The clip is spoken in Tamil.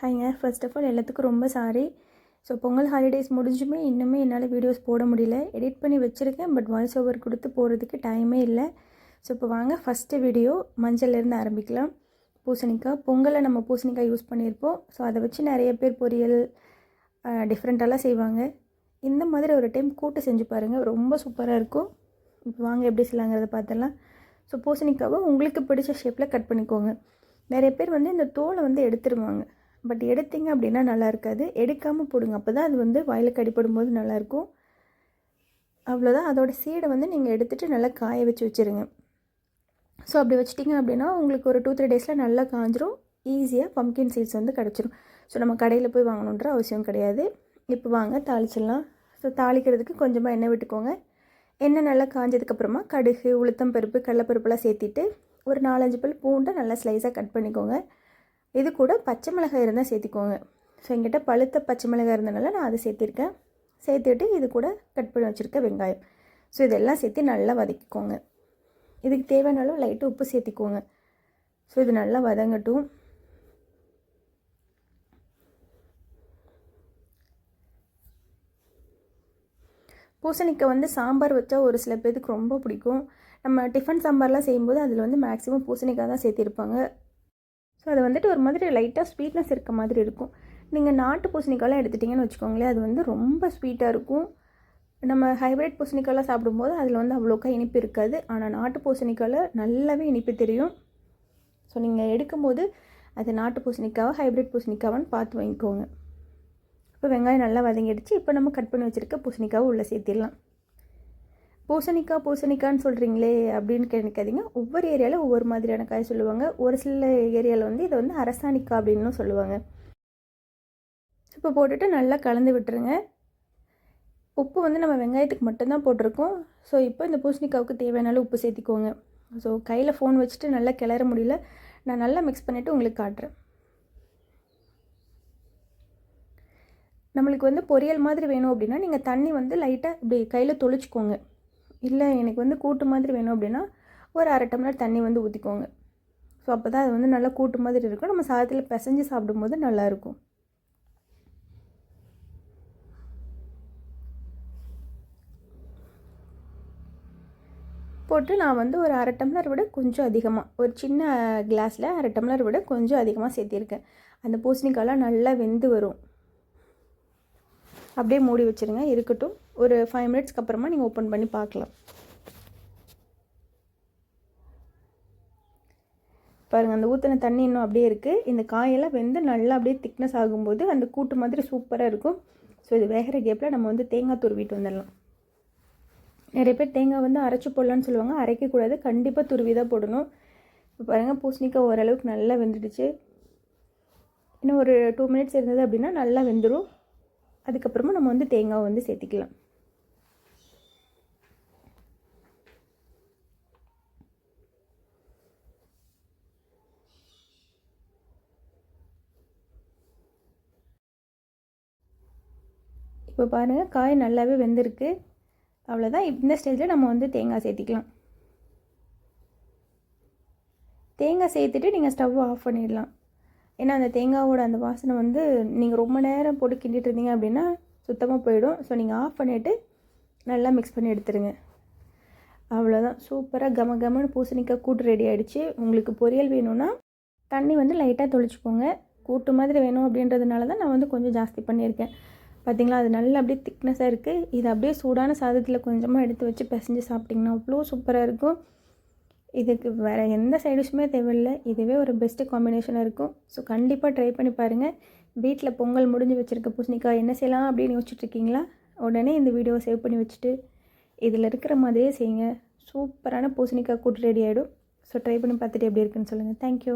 ஹைங்க ஃபர்ஸ்ட் ஆஃப் ஆல் எல்லாத்துக்கும் ரொம்ப சாரி ஸோ பொங்கல் ஹாலிடேஸ் முடிஞ்சுமே இன்னுமே என்னால் வீடியோஸ் போட முடியல. எடிட் பண்ணி வச்சுருக்கேன் பட் வாய்ஸ் ஓவர் கொடுத்து போகிறதுக்கு டைமே இல்லை. ஸோ இப்போ வாங்க ஃபஸ்ட்டு வீடியோ மஞ்சள்லேருந்து ஆரம்பிக்கலாம். பூசணிக்காய். பொங்கலில் நம்ம பூசணிக்காய் யூஸ் பண்ணியிருப்போம். ஸோ அதை வச்சு நிறைய பேர் பொரியல் டிஃப்ரெண்ட்டெல்லாம் செய்வாங்க. இந்த மாதிரி ஒரு டைம் கூட்டு செஞ்சு பாருங்கள் ரொம்ப சூப்பராக இருக்கும். இப்போ வாங்க எப்படி செய்யலாங்கிறத பார்த்துடலாம். ஸோ பூசணிக்காவை உங்களுக்கு பிடிச்ச ஷேப்பில் கட் பண்ணிக்கோங்க. நிறைய பேர் வந்து இந்த தோலை வந்து எடுத்துருவாங்க. பட் எடுத்தீங்க அப்படின்னா நல்லா இருக்காது. எடுக்காமல் போடுங்க. அப்போ தான் அது வந்து வயலுக்கு அடிப்படும் போது நல்லாயிருக்கும் அவ்வளோதான் அதோட சீடை வந்து நீங்கள் எடுத்துகிட்டு நல்லா காய வச்சு வச்சுருங்க. ஸோ அப்படி வச்சிட்டிங்க அப்படின்னா உங்களுக்கு ஒரு டூ த்ரீ டேஸில் நல்லா காஞ்சிரும். ஈஸியாக பம்கின் சீட்ஸ் வந்து கிடச்சிரும். ஸோ நம்ம கடையில் போய் வாங்கணுன்ற அவசியம் கிடையாது. இப்போ வாங்க தாளிச்சிடலாம். ஸோ தாளிக்கிறதுக்கு கொஞ்சமாக எண்ணெய் விட்டுக்கோங்க. எண்ணெய் நல்லா காஞ்சதுக்கப்புறமா கடுகு உளுத்தம் பருப்பு கடலப்பருப்புலாம் சேர்த்திட்டு ஒரு நாலஞ்சு பல் பூண்டை நல்லா ஸ்லைஸாக கட் பண்ணிக்கோங்க. இது கூட பச்சை மிளகாய் இருந்தால் சேர்த்திக்கோங்க. ஸோ எங்கிட்ட பழுத்த பச்சை மிளகாய் இருந்தனால நான் அதை சேர்த்திருக்கேன். சேர்த்துட்டு இது கூட கட் பண்ணி வச்சுருக்க வெங்காயம். ஸோ இதெல்லாம் சேர்த்து நல்லா வதக்கிக்கோங்க. இதுக்கு தேவையான அளவு லைட்டு உப்பு சேர்த்திக்கோங்க. ஸோ இது நல்லா வதங்கட்டும். பூசணிக்காய் வந்து சாம்பார் வச்சா ஒரு சில பேருக்கு ரொம்ப பிடிக்கும். நம்ம டிஃபன் சாம்பார்லாம் செய்யும்போது அதில் வந்து மேக்ஸிமம் பூசணிக்காய் தான் சேர்த்திருப்பாங்க. ஸோ அது வந்துட்டு ஒரு மாதிரி லைட்டாக ஸ்வீட்னஸ் இருக்க மாதிரி இருக்கும். நீங்கள் நாட்டு பூசணிக்காயெலாம் எடுத்துட்டிங்கன்னு வச்சுக்கோங்களேன் அது வந்து ரொம்ப ஸ்வீட்டாக இருக்கும். நம்ம ஹைப்ரிட் பூசணிக்காயெலாம் சாப்பிடும்போது அதில் வந்து அவ்வளோக்கா இனிப்பு இருக்காது. ஆனால் நாட்டு பூசணிக்காயில் நல்லாவே இனிப்பு தெரியும். ஸோ நீங்கள் எடுக்கும்போது அது நாட்டு பூசணிக்காவை ஹைப்ரிட் பூசணிக்காவான்னு பார்த்து வாங்கிக்கோங்க. இப்போ வெங்காயம் நல்லா வதங்கிடுச்சு. இப்போ நம்ம கட் பண்ணி வச்சுருக்க பூசணிக்காவை உள்ளே சேர்த்திடலாம். பூசணிக்காய் பூசணிக்கான்னு சொல்கிறீங்களே அப்படின்னு கேட்காதீங்க ஒவ்வொரு ஏரியாவில் ஒவ்வொரு மாதிரியான காய் சொல்லுவாங்க. ஒரு சில ஏரியாவில் வந்து இதை வந்து அரசாணிக்காய் அப்படின்னு சொல்லுவாங்க. இப்போ போட்டுட்டு நல்லா கலந்து விட்டுருங்க. உப்பு வந்து நம்ம வெங்காயத்துக்கு மட்டும்தான் போட்டிருக்கோம். ஸோ இப்போ இந்த பூசணிக்காவுக்கு தேவையான உப்பு சேர்த்திக்கோங்க. ஸோ கையில் ஃபோன் வச்சுட்டு நல்லா கிளற முடியல. நான் நல்லா மிக்ஸ் பண்ணிவிட்டு உங்களுக்கு காட்டுறேன். நம்மளுக்கு வந்து பொரியல் மாதிரி வேணும் அப்படின்னா நீங்கள் தண்ணி வந்து லைட்டாக இப்படி கையில் தொளிச்சிக்கோங்க. இல்லை எனக்கு வந்து கூட்டு மாதிரி வேணும் அப்படின்னா ஒரு அரை டம்ளர் தண்ணி வந்து ஊற்றிக்கோங்க ஸோ அப்போ தான் அது வந்து நல்லா கூட்டு மாதிரி இருக்கும். நம்ம சாதத்தில் பிசைஞ்சு சாப்பிடும்போது நல்லாயிருக்கும் போட்டு நான் வந்து ஒரு அரை டம்ளர் விட கொஞ்சம் அதிகமாக ஒரு சின்ன கிளாஸில் அரை டம்ளர் விட கொஞ்சம் அதிகமாக சேர்த்திருக்கேன். அந்த பூசணிக்காயெலாம் நல்லா வெந்து வரும். அப்படியே மூடி வச்சுருங்க. இருக்கட்டும். ஒரு ஃபைவ் மினிட்ஸ்க்கு அப்புறமா நீங்கள் ஓப்பன் பண்ணி பார்க்கலாம். பாருங்கள் அந்த ஊற்றின தண்ணி இன்னும் அப்படியே இருக்குது இந்த காயெல்லாம் வெந்து நல்லா அப்படியே திக்னஸ் ஆகும்போது அந்த கூட்டு மாதிரி சூப்பராக இருக்கும். ஸோ இது வேகிற கேப்பில் நம்ம வந்து தேங்காய் துருவிட்டு வந்துடலாம். நிறைய பேர் தேங்காய் வந்து அரைச்சி போடலான்னு சொல்லுவாங்க. அரைக்கக்கூடாது கண்டிப்பாக துருவி தான் போடணும். இப்போ பாருங்கள் பூசணிக்காய் ஓரளவுக்கு நல்லா வெந்துடுச்சு. இன்னும் ஒரு டூ மினிட்ஸ் இருந்தது அப்படின்னா நல்லா வெந்துடும் அதுக்கப்புறமா நம்ம வந்து தேங்காய் வந்து சேர்த்திக்கலாம். இப்போ பாருங்கள் காய் நல்லாவே வெந்திருக்கு. அவ்வளோதான் இந்த ஸ்டேஜில் நம்ம வந்து தேங்காய் சேர்த்திக்கலாம். தேங்காய் சேர்த்துட்டு நீங்கள் ஸ்டவ் ஆஃப் பண்ணிடலாம். ஏன்னா அந்த தேங்காவோட அந்த வாசனை வந்து நீங்கள் ரொம்ப நேரம் போட்டு கிண்டிட்டு இருந்தீங்க அப்படின்னா சுத்தமாக போயிடும். ஸோ நீங்கள் ஆஃப் பண்ணிவிட்டு நல்லா மிக்ஸ் பண்ணி எடுத்துருங்க. அவ்வளோதான் சூப்பராக கம கமன்னு பூசணிக்காய் கூட்டு ரெடி ஆகிடுச்சு உங்களுக்கு பொரியல் வேணும்னா தண்ணி வந்து லைட்டாக தொளிச்சுக்கோங்க. கூட்டு மாதிரி வேணும் அப்படின்றதுனால தான் நான் வந்து கொஞ்சம் ஜாஸ்தி பண்ணியிருக்கேன். பார்த்திங்களா அது நல்லா அப்படியே திக்னஸாக இருக்குது இது அப்படியே சூடான சாதத்தில் கொஞ்சமாக எடுத்து வச்சு பிசைஞ்சு சாப்பிட்டிங்கன்னா அவ்வளோ சூப்பராக இருக்கும். இதுக்கு வேறு எந்த சைடிஷுமே தேவையில்லை. இதுவே ஒரு பெஸ்ட்டு காம்பினேஷனாக இருக்கும். ஸோ கண்டிப்பாக ட்ரை பண்ணி பாருங்கள் வீட்டில் பொங்கல் முடிஞ்சு வச்சுருக்க பூசணிக்காய் என்ன செய்யலாம் அப்படின்னு யோசிச்சுட்ருக்கீங்களா உடனே இந்த வீடியோவை சேவ் பண்ணி வச்சுட்டு இதில் இருக்கிற மாதிரியே செய்யுங்க. சூப்பரான பூசணிக்காய் கூட்டு ரெடி ஆகிடும் ஸோ ட்ரை பண்ணி பார்த்துட்டு எப்படி இருக்குன்னு சொல்லுங்கள் தேங்க்யூ